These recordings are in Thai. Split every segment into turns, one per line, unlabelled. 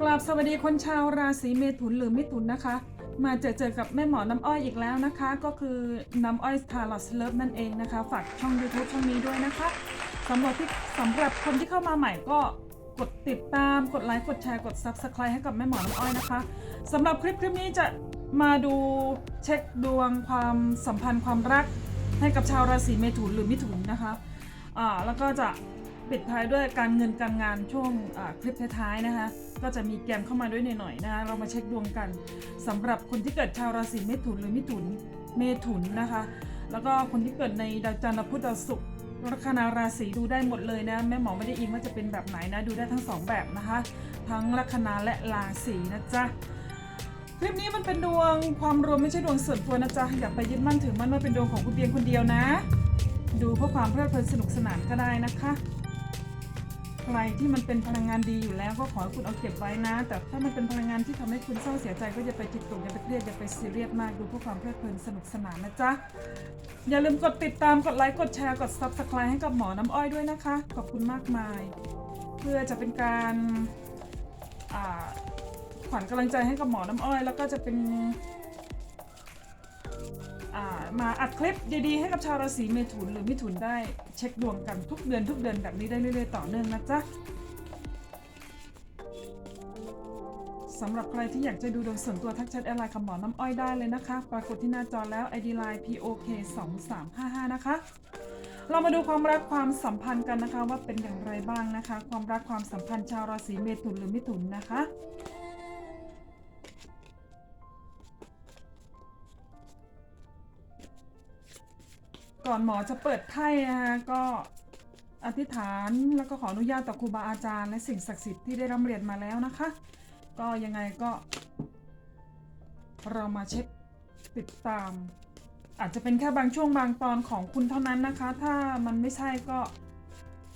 กราบสวัสดีคนชาวราศีเมถุนหรือมิถุนนะคะ มาเจอเจอกับแม่หมอน้ำอ้อยอีกแล้วนะคะ ก็คือน้ำอ้อยทาร์ลอสเลิฟนั่นเองนะคะ ฝากช่อง YouTube ช่องนี้ด้วยนะคะสำหรับที่สำหรับคนที่เข้ามาใหม่ก็กดติดตามกดไลค์กดแชร์กด Subscribe ให้กับแม่หมอน้ำอ้อยนะคะสำหรับคลิปคลิปนี้จะมาดูเช็คดวงความสัมพันธ์ความรักให้กับชาวราศีเมถุนหรือมิถุนนะคะอ่าแล้วก็จะ ปิดท้ายด้วยการเงินการงานช่วงคลิปท้ายๆนะคะ ก็จะมีแกมเข้ามาด้วยหน่อยๆนะคะเรามาเช็คดวงกันสำหรับคนที่เกิดชาวราศีเมถุนหรือมิถุนเมถุนนะคะ แล้วก็คนที่เกิดในดาวจันทร์และพุธดาวศุกร์ลัคนาราศีดูได้หมดเลยนะแม่หมอไม่ได้อิงว่าจะเป็นแบบไหนนะดูได้ทั้งสองแบบนะคะ ทั้งลัคนาและราศีนะจ๊ะคลิปนี้มันเป็นดวงความรวมไม่ใช่ดวงส่วนตัวนะจ๊ะอย่าไปยึดมั่นถือมั่นว่าเป็นดวงของคุณเพียงคนเดียวนะ ดูเพื่อความเพลิดเพลินสนุกสนานก็ได้นะคะ ใครที่มันเป็นพลังงานดีอยู่แล้วก็ขอให้คุณเอาเก็บไว้นะ แต่ถ้ามันเป็นพลังงานที่ทำให้คุณเศร้าเสียใจก็อย่าไปจิตตกอย่าไปเครียดอย่าไปซีเรียสมากดูเพื่อความเพลิดเพลินสนุกสนานนะจ๊ะ อย่าลืมกดติดตามกดไลค์กดแชร์กด Subscribe ให้กับหมอน้ำอ้อยด้วยนะคะ ขอบคุณมากมาย เพื่อจะเป็นการขวัญกำลังใจให้กับหมอน้ำอ้อย แล้วก็จะเป็น มาอัดคลิปดีๆให้กับชาวราศีเมถุนหรือมิถุนได้เช็คดวงกันทุกเดือนทุกเดือนแบบนี้ได้เรื่อยๆต่อเนื่องนะจ๊ะสำหรับใครที่อยากจะดูดวงส่วนตัวทักแชทแอร์ไลน์กับหมอน้ำอ้อยได้เลยนะคะ ปรากฏที่หน้าจอแล้ว ID line POK 2 3 5 5นะคะ เรามาดูความรักความสัมพันธ์กันนะคะว่าเป็นอย่างไรบ้างนะคะ ความรักความสัมพันธ์ชาวราศีเมถุนหรือมิถุนนะคะ ก่อนหมอจะเปิดไพ่นะคะก็อธิษฐานแล้วก็ขออนุญาตต่อครูบาอาจารย์ และสิ่งศักดิ์สิทธิ์ที่ได้ร่ำเรียนมาแล้วนะคะ ก็ยังไงก็ เรามาเช็คติดตาม อาจจะเป็นแค่บางช่วงบางตอนของคุณเท่านั้นนะคะ ถ้ามันไม่ใช่ก็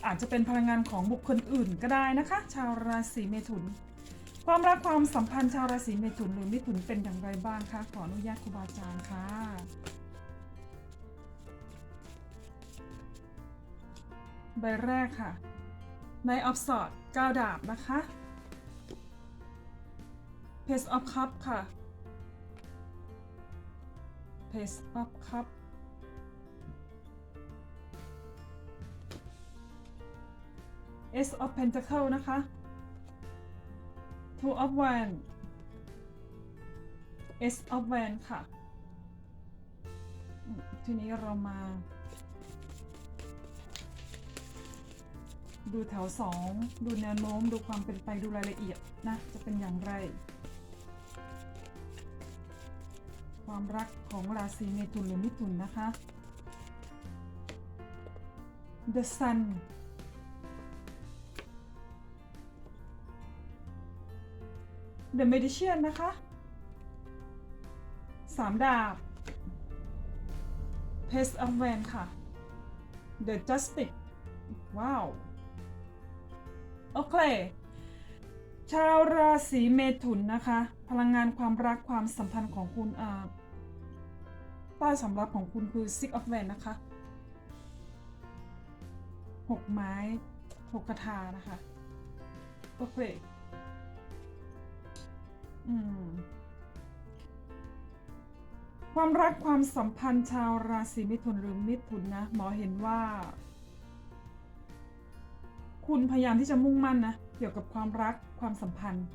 อาจจะเป็นพลังงานของบุคคลอื่นก็ได้นะคะ ชาวราศีเมถุน ความรักความสัมพันธ์ชาวราศีเมถุนหรือมิถุนเป็นอย่างไรบ้างคะขออนุญาตครูบาอาจารย์ค่ะ ใบแรกค่ะในออฟสอดก้าวดาบนะคะเพสออฟคัพค่ะเพสออฟคัพเอสออฟเพนเทเคิลนะคะทูออฟวันเอสออฟ one ค่ะ ทีนี้เรามา ดูแถวสองดูแนวโน้ม ดูความเป็นไปดูรายละเอียดนะ จะเป็นอย่างไร ความรักของราศีเมถุนหรือมิถุนนะคะ The Sun The Magician นะคะสามดาบ Page of Wands ค่ะ The Justice ว้าว โอเค ชาวราศีเมถุนนะคะ พลังงานความรักความสัมพันธ์ของคุณอ่าใต้สำรับของคุณคือ Six of Wands นะคะหกไม้หกกระทานะคะ โอเค อืมความรักความสัมพันธ์ชาวราศีมิถุนหรือมิถุนนะ หมอเห็นว่า คุณพยายามที่จะมุ่งมั่นนะ เกี่ยวกับความรักความสัมพันธ์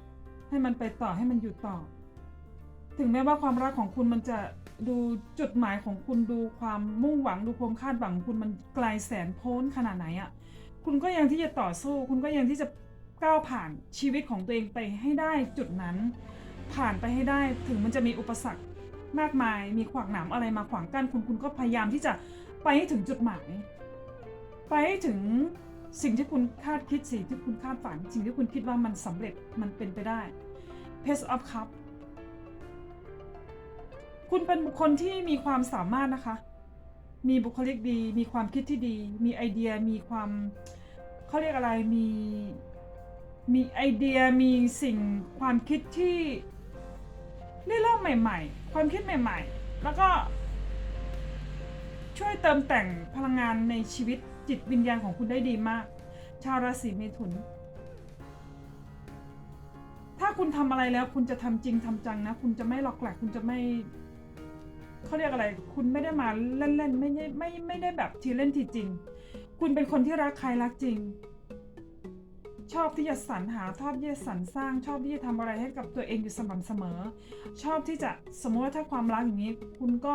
ให้มันไปต่อให้มันอยู่ต่อ ถึงแม้ว่าความรักของคุณมันจะดูจุดหมายของคุณดูความมุ่งหวังดูความคาดหวังของคุณมันไกลแสนโพ้นขนาดไหนอะ่ะคุณก็ยังที่จะต่อสู้ คุณก็ยังที่จะก้าวผ่านชีวิตของตัวเองไปให้ได้จุดนั้น ผ่านไปให้ได้ถึงมันจะมีอุปสรรคมากมาย มีขวากหนามอะไรมาขวางกั้นคุณคุณก็พยายามที่จะไปให้ถึงจุดหมาย ไปให้ถึง สิ่งที่คุณคาดคิดสิ่งที่คุณคาดฝัน สิ่งที่คุณคิดว่ามันสำเร็จมันเป็นไปได้ Pace of Cup คุณเป็นบุคคลที่มีความสามารถนะคะ มีบุคลิกดี มีความคิดที่ดี มีไอเดีย มีความเขาเรียกอะไร มี มีไอเดีย มีสิ่งความคิดที่เริ่มใหม่ ๆ ความคิดใหม่ ๆ แล้วก็ช่วยเติมแต่งพลังงานในชีวิต จิตวิญญาณของคุณได้ดีมาก ชาวราศีเมถุน ถ้าคุณทำอะไรแล้ว คุณจะทำจริงทำจังนะ คุณจะไม่หลอกแหลกคุณจะไม่เขาเรียกอะไร คุณไม่ได้มาเล่นๆไม่ได้ไม่ไม่ได้แบบทีเล่นทีจริง คุณเป็นคนที่รักใครรักจริง ชอบที่จะสรรหาชอบที่จะสรรสร้าง ชอบที่จะทำอะไรให้กับตัวเองอยู่สม่ำเสมอ ชอบที่จะสมมติว่าถ้าความรักอย่างนี้ คุณก็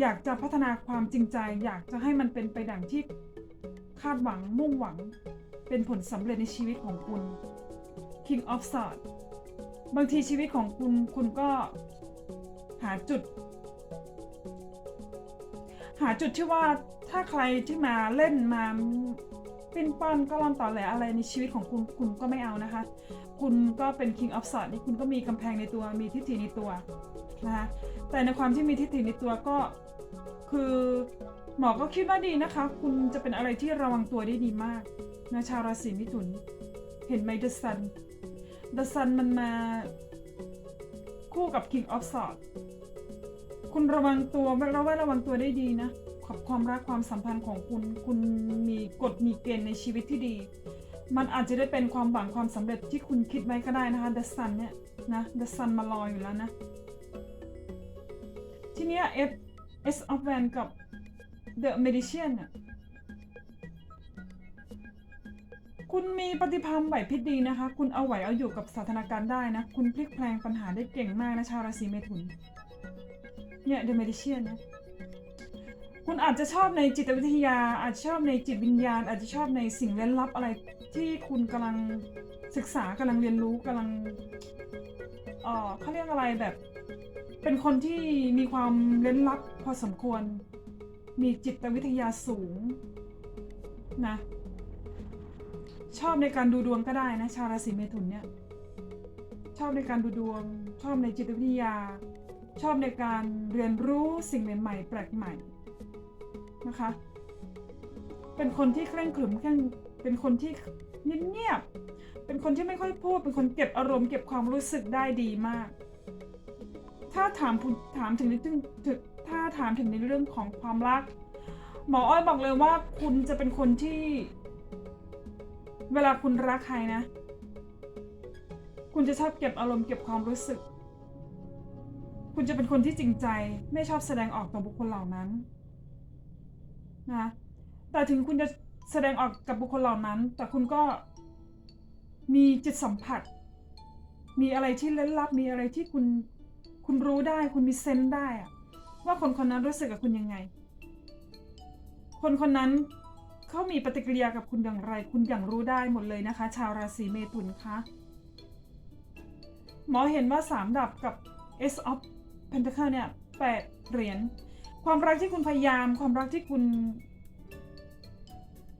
อยากจะพัฒนาความจริงใจ อยากจะให้มันเป็นไปดังที่คาดหวังมุ่งหวัง เป็นผลสำเร็จในชีวิตของคุณ King of Swords บางทีชีวิตของคุณคุณก็หาจุด หาจุดที่ว่าถ้าใครที่มาเล่นมาปิ้นป้อนก็ลอนต่อแหลอะไรในชีวิตของคุณคุณก็ไม่เอานะคะ คุณก็เป็น King of Swords นี่คุณก็มีกำแพงในตัวมีทิฏฐิในตัว นะคะแต่ในความที่มีทิฏฐิในตัวก็คือหมอก็คิดว่าดีนะคะ คุณจะเป็นอะไรที่ระวังตัวได้ดีมากนะชาวราศีมิถุน เห็นไหม The Sun The Sun มันมาคู่กับ King of Swords คุณระวังตัวระวังระวังตัวได้ดีนะขอบความรักความสัมพันธ์ของคุณ คุณมีกฎมีเกณฑ์ในชีวิตที่ดี มันอาจจะได้เป็นความหวังความสำเร็จที่คุณคิดไว้ก็ได้นะคะ The Sun เนี่ยนะ The Sun มารออยู่แล้วนะ เนี้ย S S of w a n กับ The Magician น่ะคุณมีปฏิภาณไหวพริบดีนะคะ คุณเอาไหวเอาอยู่กับสถานการณ์ได้นะ คุณพลิกแพลงปัญหาได้เก่งมากนะชาวราศีเมถุน เนี่ย The Magician นะ คุณอาจจะชอบในจิตวิทยา อาจจะชอบในจิตวิญญาณ อาจจะชอบในสิ่งเล่นลับอะไรที่คุณกำลังศึกษากำลังเรียนรู้กำลังเออเขาเรียกอะไรแบบ เป็นคนที่มีความเล่นลับพอสมควร มีจิตวิทยาสูงนะ ชอบในการดูดวงก็ได้นะชาวราศีเมถุนเนี่ย ชอบในการดูดวง ชอบในจิตวิทยา ชอบในการเรียนรู้สิ่งใหม่ๆแปลกใหม่นะคะ เป็นคนที่เคร่งขรึมเคร่งเป็นคนที่เงียบๆเป็นคนที่ไม่ค่อยพูด เป็นคนเก็บอารมณ์เก็บความรู้สึกได้ดีมาก ถ้าถามคุณถามถึงในถึงถึงถ้าถามถึงในเรื่องของความรัก หมออ้อยบอกเลยว่าคุณจะเป็นคนที่ เวลาคุณรักใครนะ คุณจะชอบเก็บอารมณ์เก็บความรู้สึก คุณจะเป็นคนที่จริงใจไม่ชอบแสดงออกต่อบุคคลเหล่านั้นนะแต่ถึงคุณจะแสดงออกกับบุคคลเหล่านั้น แต่คุณก็มีจิตสัมผัส มีอะไรที่ล่นลับ มีอะไรที่คุณ คุณรู้ได้คุณมีเซนส์ได้อะว่าคนคนนั้นรู้สึกกับคุณยังไง คนคนนั้นเขามีปฏิกิริยากับคุณอย่างไร คุณอย่างรู้ได้หมดเลยนะคะ ชาวราศีเมถุนคะหมอเห็นว่าสามดับกับ S of Pentacle เนี่ยแปดเหรียญความรักที่คุณพยายาม ความรักที่คุณ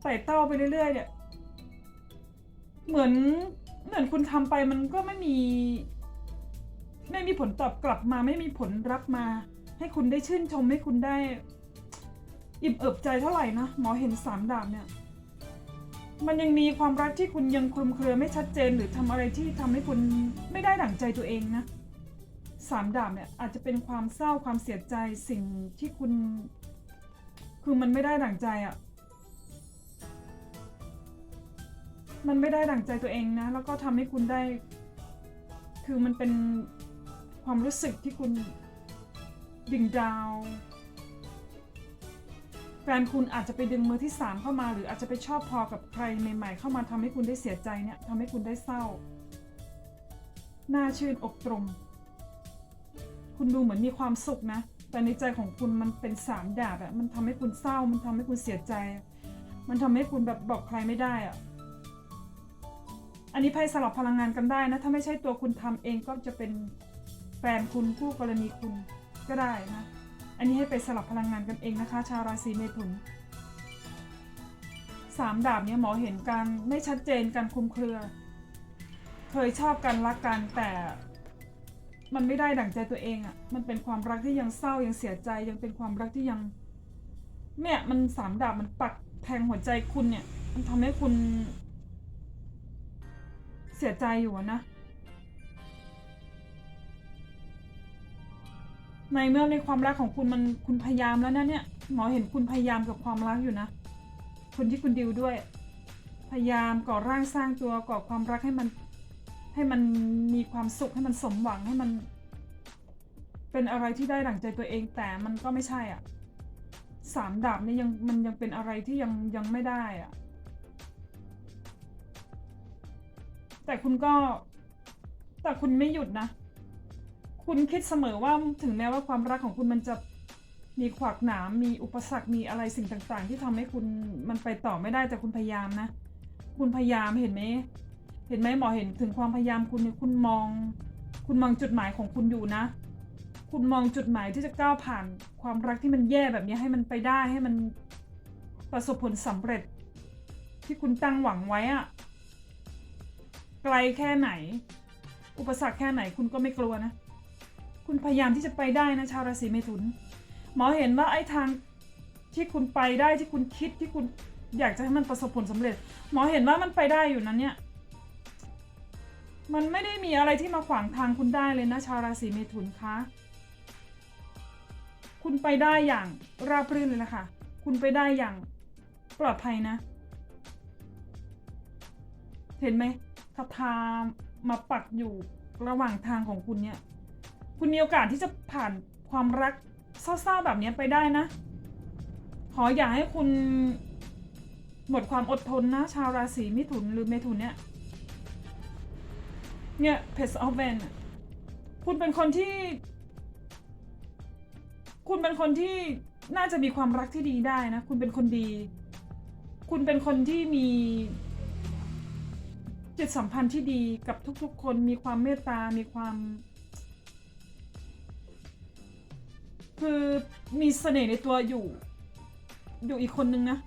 ไต่เต้าไปเรื่อย ๆ เนี่ย เหมือนเหมือนคุณทำไปมันก็ไม่มี ไม่มีผลตอบกลับมาไม่มีผลรับมา ให้คุณได้ชื่นชมให้คุณได้ อิ่มเอิบใจเท่าไหร่นะหมอเห็นสามดาบเนี่ย มันยังมีความรักที่คุณยังคลุมเครือไม่ชัดเจน หรือทำอะไรที่ทำให้คุณไม่ได้ดั่งใจตัวเองนะสามดาบเนี่ยอาจจะเป็นความเศร้าความเสียใจสิ่งที่คุณ คือมันไม่ได้ดั่งใจอะ่ะมันไม่ได้ดั่งใจตัวเองนะ แล้วก็ทำให้คุณได้ คือมันเป็น ความรู้สึกที่คุณดิ่งดาว แฟนคุณอาจจะไปดึงมือที่สามเข้ามา หรืออาจจะไปชอบพอกับใครใหม่ๆ เข้ามาทำให้คุณได้เสียใจเนี่ยทำให้คุณได้เศร้า หน้าชื่นอกตรม คุณดูเหมือนมีความสุขนะ แต่ในใจของคุณมันเป็นสามดาบอะมันทำให้คุณเศร้า มันทำให้คุณเสียใจ มันทำให้คุณแบบบอกใครไม่ได้อะอันนี้ไพ่สลับพลังงานกันได้นะ ถ้าไม่ใช่ตัวคุณทำเองก็จะเป็น แฟนคุณคู่กรณีคุณก็ได้นะ อันนี้ให้ไปสลับพลังงานกันเองนะคะ ชาวราศีเมถุนสามดาบเนี่ยหมอเห็นการไม่ชัดเจนการคุมเครือ เคยชอบกันรักกันแต่มันไม่ได้ดั่งใจตัวเองอะ่ะ มันเป็นความรักที่ยังเศร้ายังเสียใจยังเป็นความรักที่ยัง เนี่ยมันสามดาบมันปักแทงหัวใจคุณเนี่ย มันทำให้คุณ เสียใจอยู่นะ ในเมื่อในความรักของคุณมันคุณพยายามแล้วนะเนี่ยหมอเห็นคุณพยายามกับความรักอยู่นะ คนที่คุณดิวด้วย พยายามก่อร่างสร้างตัวก่อความรักให้มัน ให้มันมีความสุขให้มันสมหวังให้มัน เป็นอะไรที่ได้ดั่งใจตัวเองแต่มันก็ไม่ใช่อะสามดาบนี่ยังมันยังเป็นอะไรที่ยังยังไม่ได้อะแต่คุณก็ แต่คุณไม่หยุดนะ คุณคิดเสมอว่าถึงแม้ว่าความรักของคุณมันจะมีขวากหนามมีอุปสรรคมีอะไรสิ่งต่าง ๆ ที่ทำให้คุณมันไปต่อไม่ได้แต่คุณพยายามนะ คุณพยายามเห็นไหมเห็นไหมหมอเห็นถึงความพยายามคุณเนี่ยคุณมอง คุณมองจุดหมายของคุณอยู่นะ คุณมองจุดหมายที่จะก้าวผ่านความรักที่มันแย่แบบนี้ให้มันไปได้ให้มันประสบผลสำเร็จ ที่คุณตั้งหวังไว้อะไกลแค่ไหน อุปสรรคแค่ไหนคุณก็ไม่กลัวนะ คุณพยายามที่จะไปได้นะชาวราศีเมถุน หมอเห็นว่าไอ้ทางที่คุณไปได้ที่คุณคิดที่คุณอยากจะให้มันประสบผลสำเร็จ หมอเห็นว่ามันไปได้อยู่นั้นเนี่ย มันไม่ได้มีอะไรที่มาขวางทางคุณได้เลยนะชาวราศีเมถุนคะ คุณไปได้อย่างราบรื่นเลยนะคะคุณไปได้อย่างปลอดภัยนะ เห็นไหมคาถามาปักอยู่ระหว่างทางของคุณเนี่ย คุณมีโอกาสที่จะผ่านความรักเศร้าๆแบบนี้ไปได้นะ ขออย่าให้คุณหมดความอดทนนะ ชาวราศีมิถุนหรือเมถุนเนี่ย เนี่ยเพสออฟเวนคุณเป็นคนที่ คุณเป็นคนที่น่าจะมีความรักที่ดีได้นะ คุณเป็นคนดี คุณเป็นคนที่มีจิตสัมพันธ์ที่ดีกับทุกๆ คน มีความเมตตา มีความ คือมีเสน่ห์ในตัวอยู่ อยู่อีกคนนึงนะ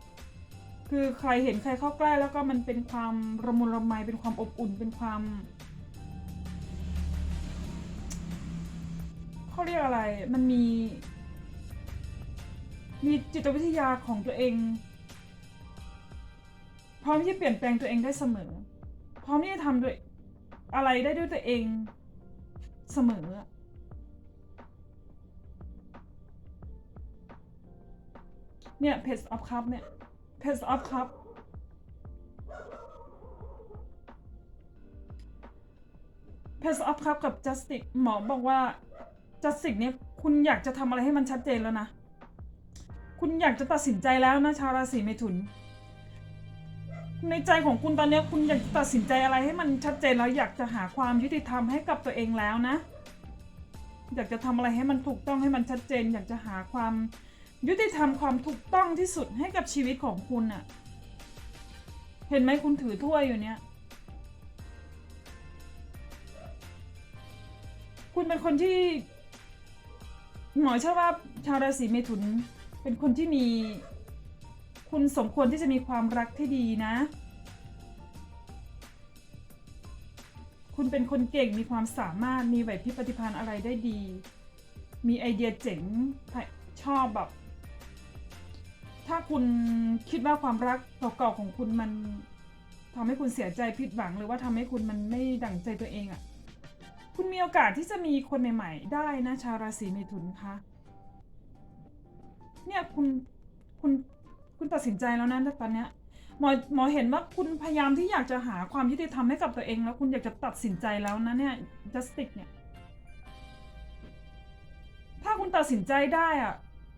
คือใครเห็นใครเข้าใกล้แล้วก็มันเป็นความระมุนระไมเป็นความอบอุ่นเป็นความเขาเรียกอะไร มันมี มีจิตวิทยาของตัวเอง พร้อมที่จะเปลี่ยนแปลงตัวเองได้เสมอ พร้อมที่จะทำด้วยอะไรได้ด้วยตัวเองเสมอ เนี่ย Page of Cup เนี่ย Page of Cup Page of Cup กับ Justice หมอบอกว่า Justice เนี่ยคุณอยากจะทำอะไรให้มันชัดเจนแล้วนะ คุณอยากจะตัดสินใจแล้วนะชาวราศีเมถุน ในใจของคุณตอนนี้คุณอยากจะตัดสินใจอะไรให้มันชัดเจนแล้วอยากจะหาความยุติธรรมให้กับตัวเองแล้วนะ อยากจะทำอะไรให้มันถูกต้องให้มันชัดเจน อยากจะหาความ ยุติธรรมความถูกต้องที่สุดให้กับชีวิตของคุณอะเห็นไหมคุณถือถ้วยอยู่เนี้ยคุณเป็นคนที่ หมอเชื่อว่าชาวราศีเมถุน เป็นคนที่มี คุณสมควรที่จะมีความรักที่ดีนะ คุณเป็นคนเก่งมีความสามารถมีไหวพริบปฏิภาณอะไรได้ดี มีไอเดียเจ๋งชอบแบบ ถ้าคุณคิดว่าความรักเก่าๆของคุณมันทำให้คุณเสียใจผิดหวัง หรือว่าทำให้คุณมันไม่ดั่งใจตัวเองอะ่ะ คุณมีโอกาสที่จะมีคนใหม่ๆ ได้นะชาวราศีเมถุนคะเนี่ยคุณคุณคุณตัดสินใจแล้วนะตอนเนี้ยหมอหมอเห็นว่าคุณพยายามที่อยากจะหาความยุติธรรมให้กับตัวเอง แล้วคุณอยากจะตัดสินใจแล้วนะเนี่ย justice เนี่ย ถ้าคุณตัดสินใจได้อะ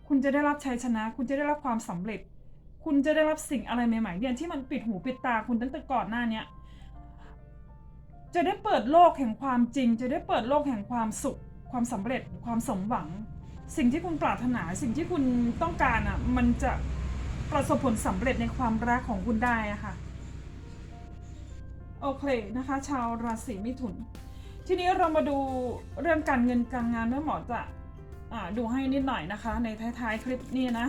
คุณจะได้รับชัยชนะ คุณจะได้รับความสำเร็จ คุณจะได้รับสิ่งอะไรใหม่ๆเนี่ยที่มันปิดหูปิดตาคุณตั้งแต่ก่อนหน้าเนี้ยจะได้เปิดโลกแห่งความจริง จะได้เปิดโลกแห่งความสุข ความสำเร็จ ความสมหวัง สิ่งที่คุณปรารถนา สิ่งที่คุณต้องการอะ มันจะประสบผลสำเร็จในความรักของคุณได้อะค่ะ โอเคนะคะ ชาวราศีมิถุน ทีนี้เรามาดูเรื่องการเงินการงานเมื่อหมอจะอ่า ดูให้นิดหน่อยนะคะ ในท้ายๆคลิปนี้นะ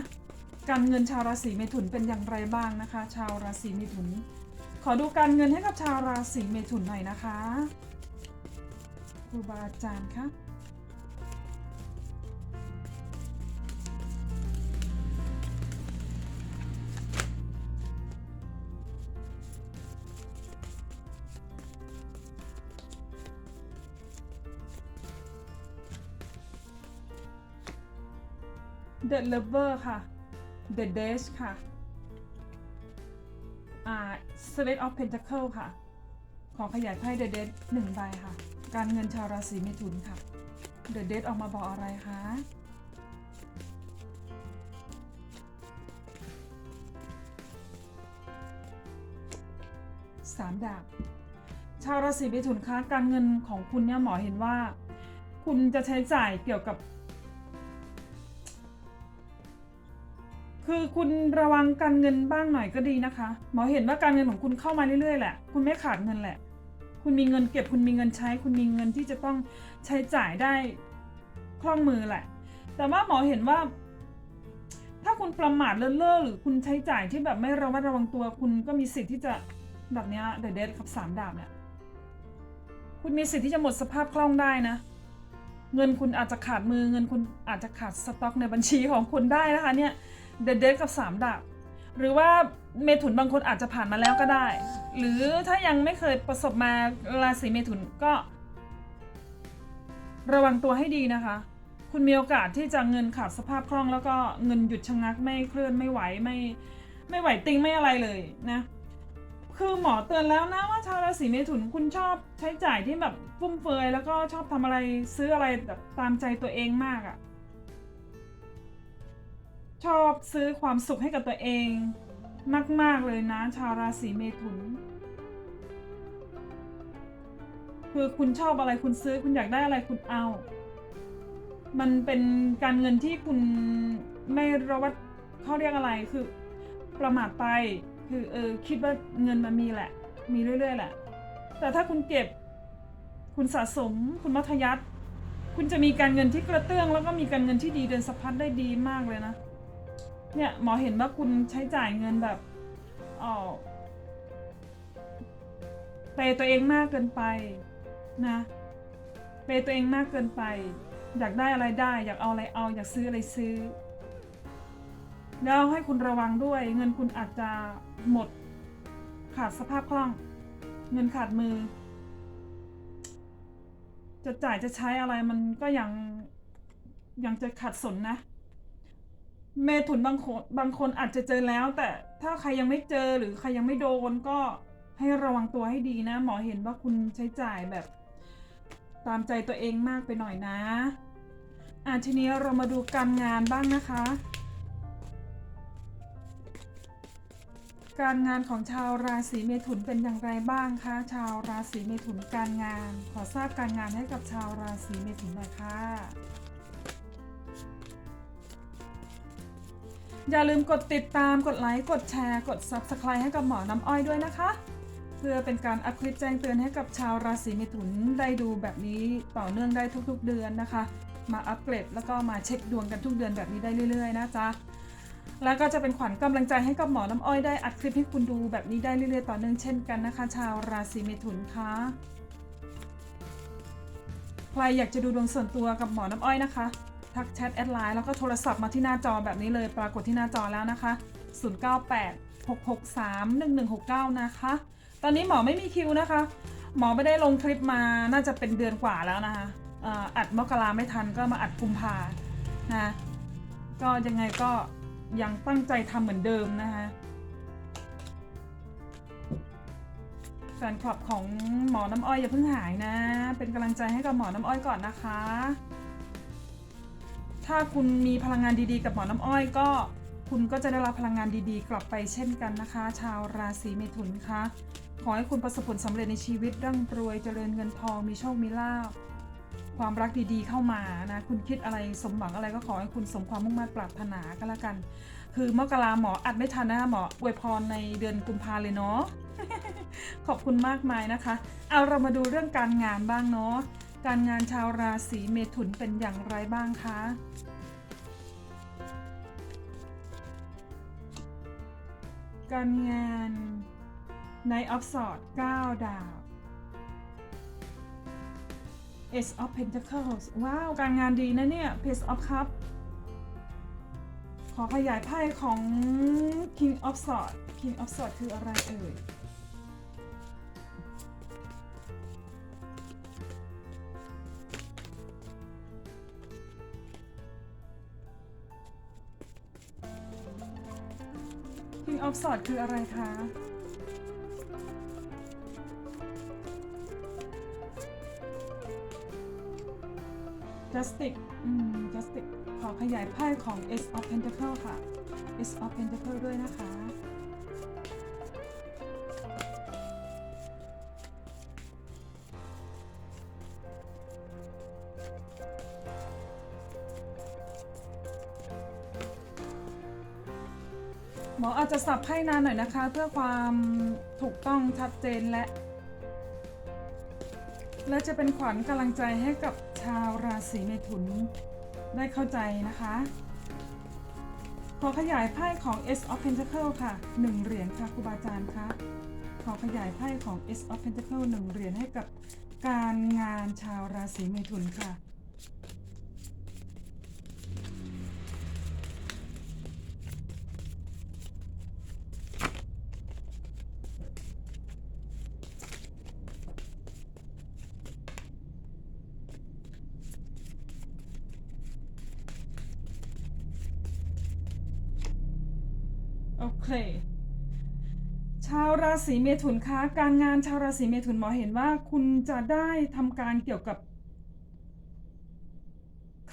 การเงินชาวราศีเมถุนเป็นอย่างไรบ้างนะคะ ชาวราศีเมถุน ขอดูการเงินให้กับชาวราศีเมถุนหน่อยนะคะครูบาอาจารย์คะ The Lover ค่ะ The Dash ค่ะอ่า Seven of Pentacle ค่ะ ของขยายไพ่เดอะเดทหนึ่งใบค่ะ การเงินชาวราศีเมถุนค่ะเดอะเดทออกมาบอกอะไรคะสามดาบชาวราศีเมถุนคะการเงินของคุณเนี่ยหมอเห็นว่า คุณจะใช้จ่ายเกี่ยวกับ คือคุณระวังการเงินบ้างหน่อยก็ดีนะคะ หมอเห็นว่าการเงินของคุณเข้ามาเรื่อยๆแหละ คุณไม่ขาดเงินแหละ คุณมีเงินเก็บ คุณมีเงินใช้ คุณมีเงินที่จะต้องใช้จ่ายได้คล่องมือแหละ แต่ว่าหมอเห็นว่า ถ้าคุณประมาทเลินเล่อหรือคุณใช้จ่ายที่แบบไม่ระมัดระวังตัว คุณก็มีสิทธิ์ที่จะแบบนี้เดเดดกับสามดาบเนี่ย คุณมีสิทธิ์ที่จะหมดสภาพคล่องได้นะเงินคุณอาจจะขาดมือเงินคุณอาจจะขาดสต็อกในบัญชีของคุณได้นะคะเนี่ย เดดเดกับสามดาบ หรือว่าเมถุนบางคนอาจจะผ่านมาแล้วก็ได้ หรือถ้ายังไม่เคยประสบมาราศีเมถุนก็ ระวังตัวให้ดีนะคะ คุณมีโอกาสที่จะเงินขาดสภาพคล่องแล้วก็เงินหยุดชะงักไม่เคลื่อนไม่ไหวไม่ไม่ไหวติงไม่อะไรเลยนะคือหมอเตือนแล้วนะว่าชาวราศีเมถุนคุณชอบใช้จ่ายที่แบบฟุ่มเฟือยแล้วก็ชอบทำอะไรซื้ออะไรแบบตามใจตัวเองมากอะ่ะ ชอบซื้อความสุขให้กับตัวเอง มาก ๆ เลยนะ ชาวราศีเมถุน คือคุณชอบอะไรคุณซื้อคุณอยากได้อะไรคุณเอา มันเป็นการเงินที่คุณไม่ระวัดเขาเรียกอะไรคือประมาทไป คือเออคิดว่าเงินมันมีแหละ มีเรื่อย ๆ แหละ แต่ถ้าคุณเก็บ คุณสะสม คุณมัธยัติคุณจะมีการเงินที่กระเตื้องแล้วก็มีการเงินที่ดีเดินสะพัดได้ดีมากเลยนะ เนี่ยหมอเห็นว่าคุณใช้จ่ายเงินแบบเออเปตัวเองมากเกินไปนะเปตัวเองมากเกินไป อยากได้อะไรได้ อยากเอาอะไรเอา อยากซื้ออะไรซื้อ แล้วให้คุณระวังด้วย เงินคุณอาจจะหมด ขาดสภาพคล่อง เงินขาดมือ จะจ่ายจะใช้อะไรมันก็ยังยังจะขัดสนนะ เมถุนบางคนบางคนอาจจะเจอแล้ว แต่ถ้าใครยังไม่เจอหรือใครยังไม่โดนก็ให้ระวังตัวให้ดีนะ หมอเห็นว่าคุณใช้จ่ายแบบ ตามใจตัวเองมากไปหน่อยนะอะทีนี้เรามาดูการงานบ้างนะคะ การงานของชาวราศีเมถุนเป็นอย่างไรบ้างคะชาวราศีเมถุนการงาน ขอทราบการงานให้กับชาวราศีเมถุนหน่อยค่ะ อย่าลืมกดติดตามกดไลค์กดแชร์ กด Subscribe ให้กับหมอน้ำอ้อยด้วยนะคะ เพื่อเป็นการอัปคลิปแจ้งเตือนให้กับชาวราศีเมถุนได้ดูแบบนี้ต่อเนื่องได้ทุกๆเดือนนะคะ มาอัปเกรดแล้วก็มาเช็คดวงกันทุกเดือนแบบนี้ได้เรื่อยๆนะจ๊ะแล้วก็จะเป็นขวัญกำลังใจให้กับหมอน้ำอ้อยได้อัดคลิปให้คุณดูแบบนี้ได้เรื่อยๆต่อเนื่องเช่นกันนะคะ ชาวราศีเมถุนคะใครอยากจะดูดวงส่วนตัวกับหมอน้ำอ้อยนะคะ ทักแชทแอดไลน์แล้วก็โทรศัพท์มาที่หน้าจอแบบนี้เลยปรากฏที่หน้าจอแล้วนะคะ 098 663 1169 นะคะ ตอนนี้หมอไม่มีคิวนะคะ หมอไม่ได้ลงคลิปมาน่าจะเป็นเดือนกว่าแล้วนะคะอัดมกราไม่ทันก็มาอัดกุมภานะก็ยังไงก็ยังตั้งใจทำเหมือนเดิมนะคะแฟนคลับของหมอน้ำอ้อยอย่าเพิ่งหายนะ เป็นกำลังใจให้กับหมอน้ำอ้อยก่อนนะคะ ถ้าคุณมีพลังงานดีๆ กับหมอน้ำอ้อยก็ คุณก็จะได้รับพลังงานดีๆ กลับไปเช่นกันนะคะ ชาวราศีเมถุนคะขอให้คุณประสบผลสำเร็จในชีวิตร่ำรวยเจริญเงินทองมีโชคมีลาภความรักดีๆเข้ามานะคุณคิดอะไรสมหวังอะไรก็ขอให้คุณสมความมุ่งมั่นปรารถนาก็แล้วกัน คือมกราหมออัดไม่ทันนะคะหมออวยพรในเดือนกุมภาเลยเนาะขอบคุณมากมายนะคะ เอาเรามาดูเรื่องการงานบ้างเนาะ การงานชาวราศีเมถุนเป็นอย่างไรบ้างคะการงานในออฟสอด9ดาว Ace of Pentacles ว้าว การงานดีนะเนี่ย Page of Cup ขอขยายไพ่ของ King of Swords King of Swords คืออะไรเอ่ย King of Swords คืออะไรคะ Justice อืม Justice ขอขยายไพ่ของ Ace of Pentacle ค่ะ Ace of Pentacle ด้วยนะคะ สับไพ่นานหน่อยนะคะ เพื่อความถูกต้องชัดเจนและ และจะเป็นขวัญกำลังใจให้กับชาวราศีเมถุนได้เข้าใจนะคะ ขอขยายไพ่ของ S of Pentacle ค่ะ 1 เหรียญค่ะครูบาอาจารย์คะขอขยายไพ่ของ S of Pentacle 1 เหรียญให้กับการงานชาวราศีเมถุนค่ะ โอเค ชาวรา ศีเมถุนคะการงานชาวราศีเมถุนหมอเห็นว่าคุณจะได้ทำการเกี่ยวกับ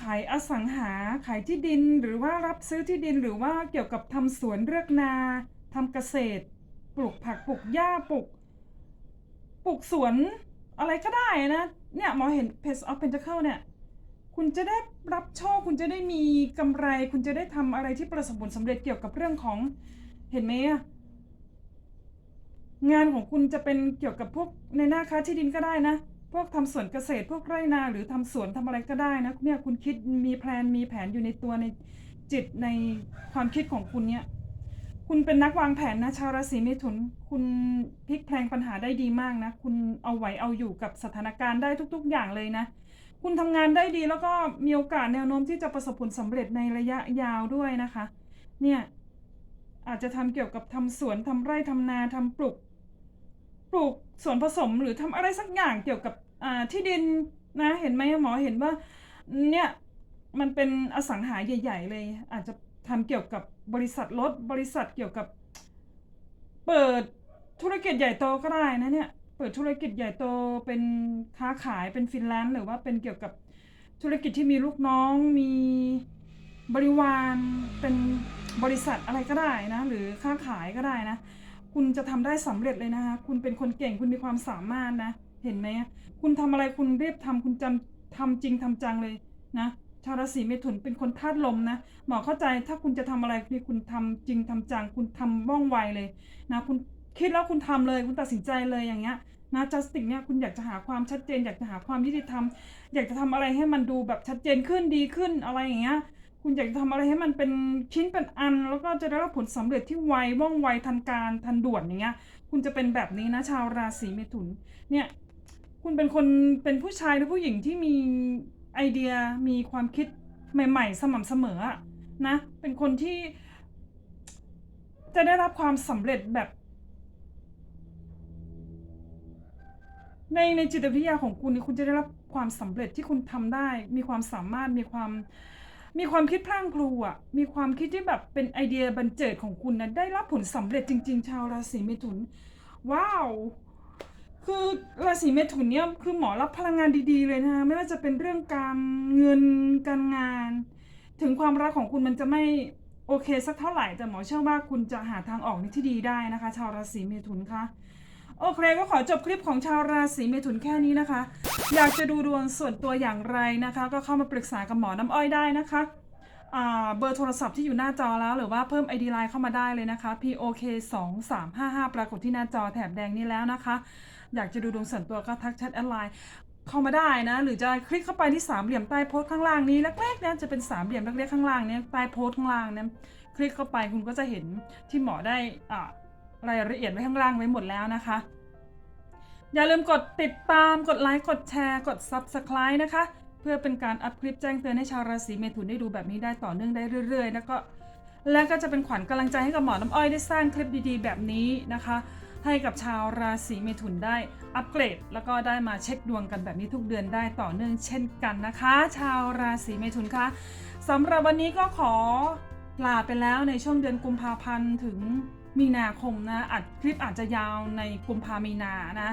ขายอสังหาขายที่ดินหรือว่ารับซื้อที่ดินหรือว่าเกี่ยวกับทำสวนเรือกนาทำเกษตร ปลูกผักปลูกหญ้าปลูกปลูกสวนอะไรก็ได้นะเนี่ยหมอเห็น Page of Pentacle เนี่ยคุณจะได้รับโชค คุณจะได้มีกำไร คุณจะได้ทำอะไรที่ประสบผลสำเร็จเกี่ยวกับเรื่องของเห็นไหมอะ งานของคุณจะเป็นเกี่ยวกับพวกในหน้าค้าที่ดินก็ได้นะ พวกทำสวนเกษตรพวกไร่นาหรือทำสวนทำอะไรก็ได้นะเนี่ยคุณคิดมีแพลนมีแผนอยู่ในตัวในจิตในความคิดของคุณเนี่ยคุณเป็นนักวางแผนนะชาวราศีเมถุน คุณพลิกแพลงปัญหาได้ดีมากนะ คุณเอาไหวเอาอยู่กับสถานการณ์ได้ทุก ๆ อย่างเลยนะ คุณทำงานได้ดีแล้วก็มีโอกาสแนวโน้มที่จะประสบผลสำเร็จในระยะยาวด้วยนะคะ เนี่ยอาจจะทำเกี่ยวกับทำสวนทำไร่ทำนาทำปลูก ปลูกส่วนผสมหรือทำอะไรสักอย่างเกี่ยวกับอ่าที่ดินนะเห็นไหมหมอเห็นว่าเนี่ยมันเป็นอสังหาใหญ่ ๆ เลย อาจจะทำเกี่ยวกับบริษัทรถบริษัทเกี่ยวกับ เปิดธุรกิจใหญ่โตก็ได้นะเนี่ยเปิดธุรกิจใหญ่โตเป็นค้าขายเป็นฟินแลนซ์หรือว่าเป็นเกี่ยวกับธุรกิจที่มีลูกน้อง มีบริวารเป็นบริษัทอะไรก็ได้นะ หรือค้าขายก็ได้นะ คุณจะทำได้สำเร็จเลยนะคะคุณเป็นคนเก่งคุณมีความสามารถนะ เห็นไหมคุณทำอะไรคุณเรียบทำคุณจำทำจริงทำจังเลยนะชาวราศีเมถุนเป็นคนธาตุลมนะหมอเข้าใจถ้าคุณจะทำอะไรนี่คุณทำจริงทำจัง คุณทำว่องไวเลยนะคุณคิดแล้วคุณทำเลย คุณตัดสินใจเลยอย่างเงี้ยนะจัสติกเนี่ยคุณอยากจะหาความชัดเจน อยากจะหาความยุติธรรม อยากจะทำอะไรให้มันดูแบบชัดเจนขึ้นดีขึ้นอะไรอย่างเงี้ย คุณอยากจะทำอะไรให้มันเป็นชิ้นเป็นอัน แล้วก็จะได้รับผลสำเร็จที่ไวว่องไวทันการทันด่วนอย่างเงี้ย คุณจะเป็นแบบนี้นะชาวราศีเมถุน เนี่ยคุณเป็นคนเป็นผู้ชายหรือผู้หญิงที่มีไอเดียมีความคิดใหม่ ๆ สม่ำเสมอนะ เป็นคนที่ จะได้รับความสำเร็จแบบ ในในจิตวิทยาของคุณนี่คุณจะได้รับความสำเร็จที่คุณทำได้ มีความสามารถมีความ มีความคิดพลั่งพลูอะ มีความคิดที่แบบเป็นไอเดียบันเจิดของคุณนะได้รับผลสำเร็จจริง ๆ ชาวราศีเมถุน ว้าว คือราศีเมถุนเนี่ยคือหมอรับพลังงานดี ๆ เลยนะคะไม่ว่าจะเป็นเรื่องการเงินการงาน ถึงความรักของคุณมันจะไม่โอเคสักเท่าไหร่แต่หมอเชื่อว่าคุณจะหาทางออกในที่ดีได้นะคะ ชาวราศีเมถุนคะ โอเคก็ขอจบคลิปของชาวราศีเมถุนแค่นี้นะคะ อยากจะดูดวงส่วนตัวอย่างไรนะคะ ก็เข้ามาปรึกษากับหมอน้ำอ้อยได้นะคะเบอร์โทรศัพท์ที่อยู่หน้าจอแล้ว หรือว่าเพิ่ม ID Line เข้ามาได้เลยนะคะ POK 2 3 5 5 ปรากฏที่หน้าจอแถบแดงนี้แล้วนะคะ อยากจะดูดวงส่วนตัวก็ทักแชทแอดไลน์เข้ามาได้นะ หรือจะคลิกเข้าไปที่สามเหลี่ยมใต้โพสต์ข้างล่างนี้เล็กๆนี่จะเป็นสามเหลี่ยมเล็กๆข้างล่างนี่ยใต้โพสต์ข้างล่างนี่ยคลิกเข้าไปคุณก็จะเห็นที่หมอได้อ่า รายละเอียดไว้ข้างล่างไว้หมดแล้วนะคะ อย่าลืมกดติดตามกดไลค์กดแชร์ กด Subscribe นะคะ เพื่อเป็นการอัพคลิปแจ้งเตือนให้ชาวราศีเมถุนได้ดูแบบนี้ได้ต่อเนื่องได้เรื่อยๆ แล้วก็และก็จะเป็นขวัญกำลังใจให้กับหมอน้ำอ้อยได้สร้างคลิปดีๆ แบบนี้นะคะ ให้กับชาวราศีเมถุนได้อัปเกรด แล้วก็ได้มาเช็คดวงกันแบบนี้ทุกเดือนได้ต่อเนื่องเช่นกันนะคะ ชาวราศีเมถุนคะสำหรับวันนี้ก็ขอลาไปแล้วในช่วงเดือนกุมภาพันธ์ถึง มีนาคมนะอัดคลิปอาจจะยาวในกุมภามีนานะ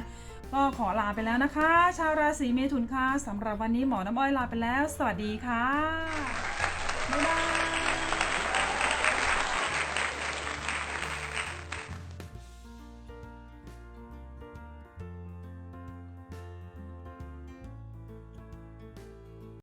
ก็ขอลาไปแล้วนะคะ ชาวราศีเมถุนค่ะสำหรับวันนี้หมอน้ำอ้อยลาไปแล้ว สวัสดีค่ะบ๊ายบาย